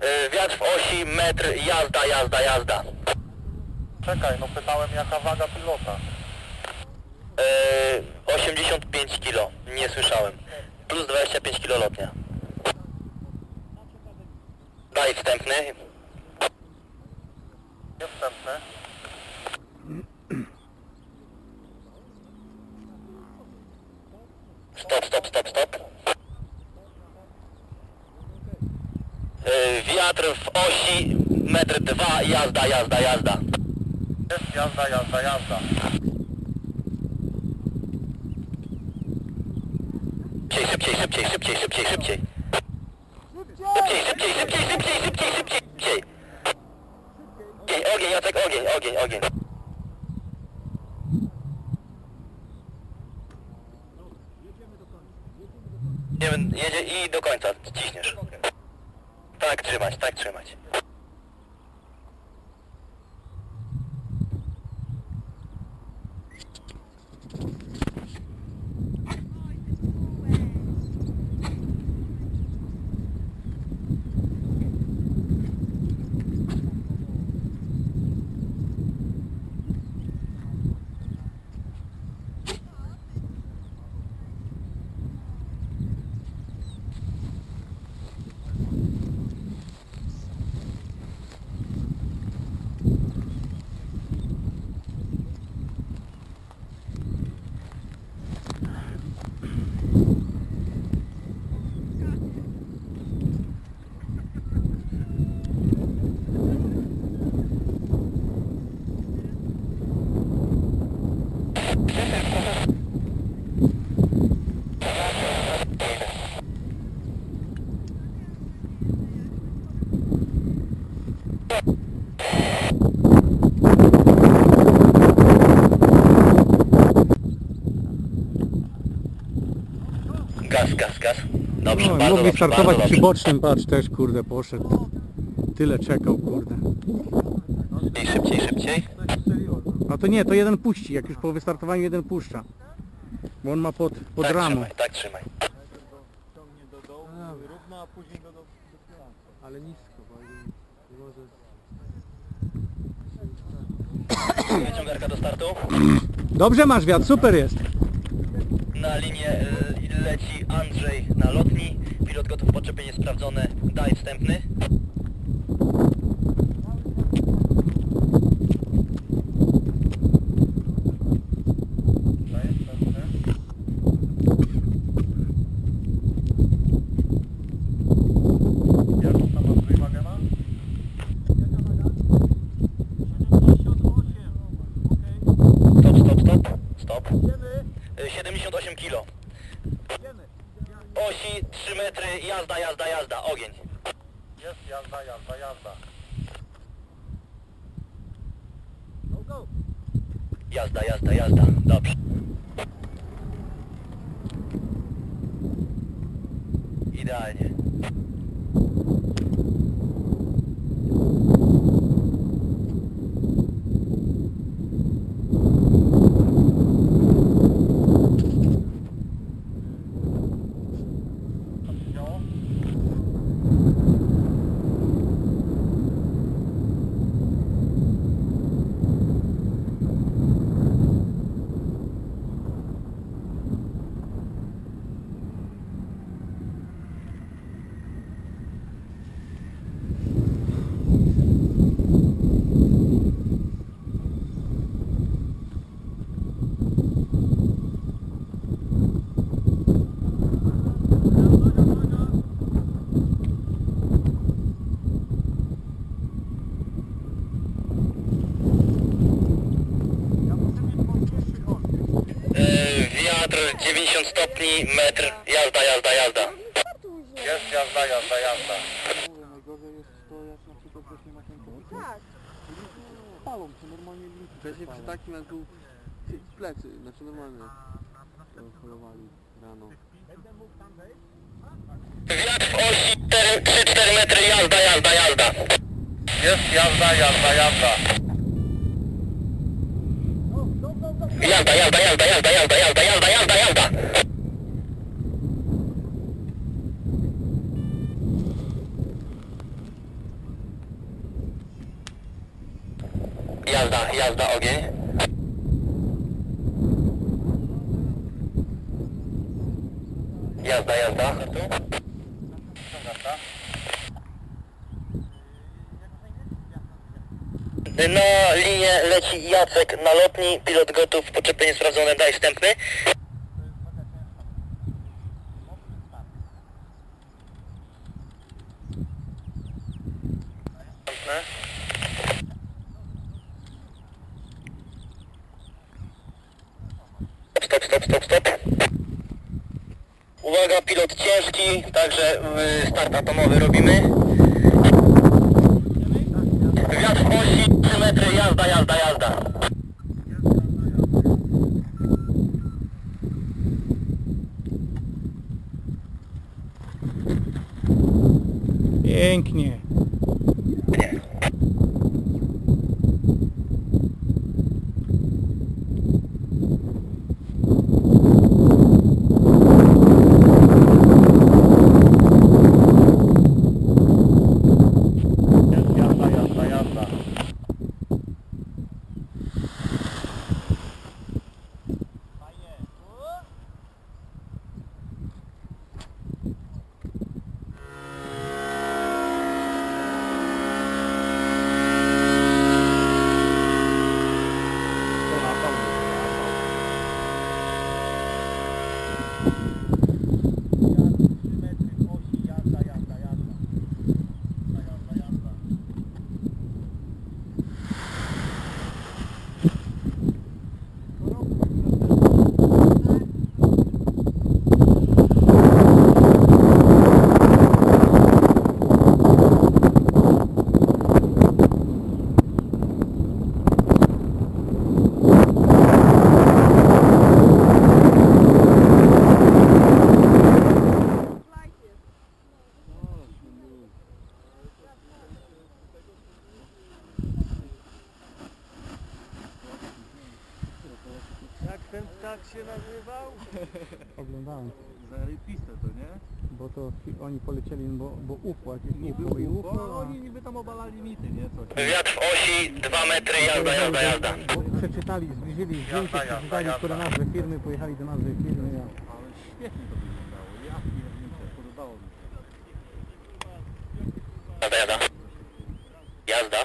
E, wiatr w osi, metr, jazda, jazda, jazda. Czekaj, no pytałem jaka waga pilota. E, 85 kg, nie słyszałem. Plus 25 kg lotnia. Daj wstępny. Metr dwa, jazda, jazda, jazda. Jest jazda, jazda, jazda. Szybciej, szybciej, szybciej, szybciej, szybciej, szybciej. Szybciej, szybciej, szybciej, szybciej, szybciej, szybciej, szybciej. Ogień, ogień, Jacek, ogień, ogień, ogień. Jedziemy, jedzie i do końca, ciśniesz. Tak trzymać, tak trzymać. Dobrze, No, bardzo mogli dobrze, startować bardzo przy dobrze. bocznym, patrz, też kurde poszedł. Tyle czekał, kurde. Szybciej, szybciej, szybciej. A to nie, to jeden puści, jak już po wystartowaniu jeden puszcza. Bo on ma pod, pod tak ramą. trzymaj, tak trzymaj. Ale nisko, bo nie może... Wyciągarka do startu. Dobrze masz wiatr, super jest. Na linię y, leci Andrzej na lotni. Pilot gotów, podczepienie sprawdzone. Daj wstępny. Daję wstępny. Jaką tam Andrzej wagę ma? Stop, stop, stop. Stop. Y, 78 kg. Osi 3 metry, jazda, jazda, jazda. Ogień. Jest jazda, jazda, jazda. Jazda, jazda, jazda. Dobrze. Idealnie. Co się działo? Yy, wiatr 90 stopni, metr, jazda, jazda, jazda. Jest jazda, jazda, jazda. Najgorzej jest to, jak na przykład właśnie ma ten Tak. palą, to normalnie liczy. Wcześniej przy takim jak był plecy, znaczy normalnie polowali rano. Wiatr w osi 3-4 metry, jazda, jazda, jazda. Jest jazda, jazda, jazda. Jazda, jazda, jazda, jazda, jazda, jazda, jazda, jazda, jazda. Jazda, jazda, ogień. Jazda, jazda. Na leci Jacek na lotni, pilot gotów, podczepienie sprawdzone, daj wstępny. Stop, stop, stop, stop. Uwaga, pilot ciężki, także y, start atomowy robimy. Wiatr osi, 3 metry, jazda, jazda, jazda. Pięknie. Nie. Jazda, jazda, jazda. Jazda, jazda, jazda. Jazda, jazda. Jak ten ptak się nazywał? Oglądałem, Zarypiste to, nie? bo to oni polecieli, bo, bo UFO, jakieś Niby UFO i UFO, UFO, a... oni niby tam obalali mity, nie? Coś. Wiatr w osi, 2 metry, jazda, jazda, jazda. Bo przeczytali, zbliżyli zdjęcie, jazda, przeczytali, jazda. które nazwy firmy, pojechali do nazwy firmy, a... Ale świetnie to wyglądało. Ja pierniczę, podobało mi się. Jazda, jazda. Jazda.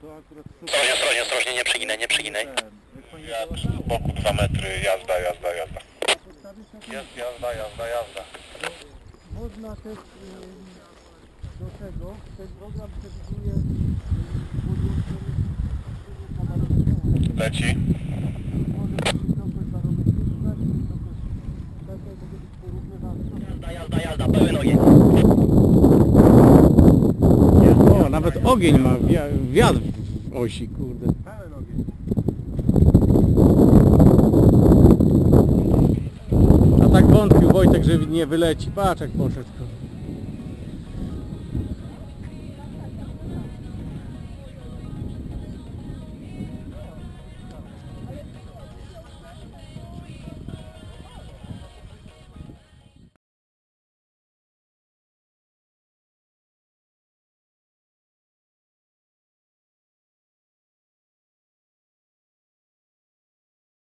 To akurat Ostrożnie, ostrożnie, ostrożnie, nie przeginaj, nie przeginaj. Jak z boku 2 metry, jazda, jazda, jazda. Jest jazda, jazda, jazda. Można też y, do tego, ten program przewiduje podłączenie Leci. Jazda, jazda, jazda, pełen ogień. O, nawet ogień ma, wia- wiatr w osi, kurde. pełen ogień. A tak wątpił Wojtek, że nie wyleci, patrz jak poszedł.